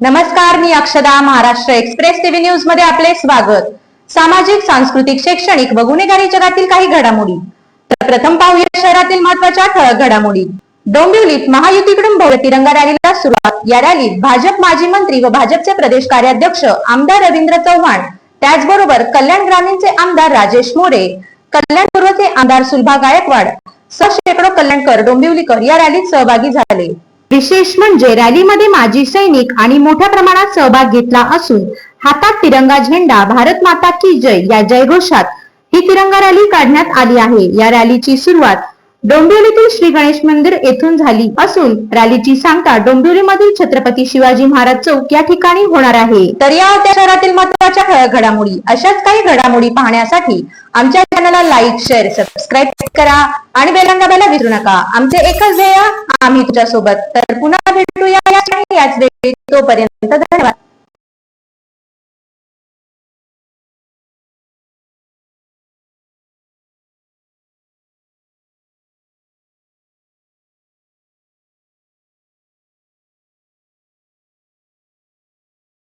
नमस्कार मी अक्षदा Maharashtra express TV न्यूजमध्ये आपले स्वागत. सामाजिक सांस्कृतिक शैक्षणिक व गुन्हेगारी जगातील काही घडामोडी. तर प्रथम पाहूया शहरातील महत्त्वाच्या ठळक घडामोडी. डोंबिवलीत महायुतीकडून भव्य तिरंगा रॅलीला सुरुवात. या रॅलीत भाजप माजी मंत्री व भाजपचे प्रदेश कार्याध्यक्ष आमदार रवींद्र चव्हाण त्याचबरोबर कल्याण ग्रामीणचे आमदार राजेश मोरे कल्याण पूर्वचे आमदार सुलभा गायकवाड सह शेकडो कल्याणकर डोंबिवलीकर या रॅलीत सहभागी झाले. विशेष म्हणजे रॅलीमध्ये माजी सैनिक आणि मोठ्या प्रमाणात सहभाग घेतला असून हातात तिरंगा झेंडा भारत माता की जय या जयघोषात ही तिरंगा रॅली काढण्यात आली आहे. या रॅलीची सुरुवात डोंबिवलीतील श्री गणेश मंदिर येथून झाली असून रॅलीची सांगता डोंबिवलीमधील छत्रपती शिवाजी महाराज चौक या ठिकाणी होणार आहे. तर या होत्या शहरातील महत्त्वाच्या घडामोडी अशाच काही घडामोडी पाहण्यासाठी आमच्या चॅनलला लाईक शेअर सबस्क्राईब करा आणि बेल विसरू नका. आमचे एकच ध्येय आम्ही तुझ्या सोबत तर पुन्हा भेटूया याच वेळी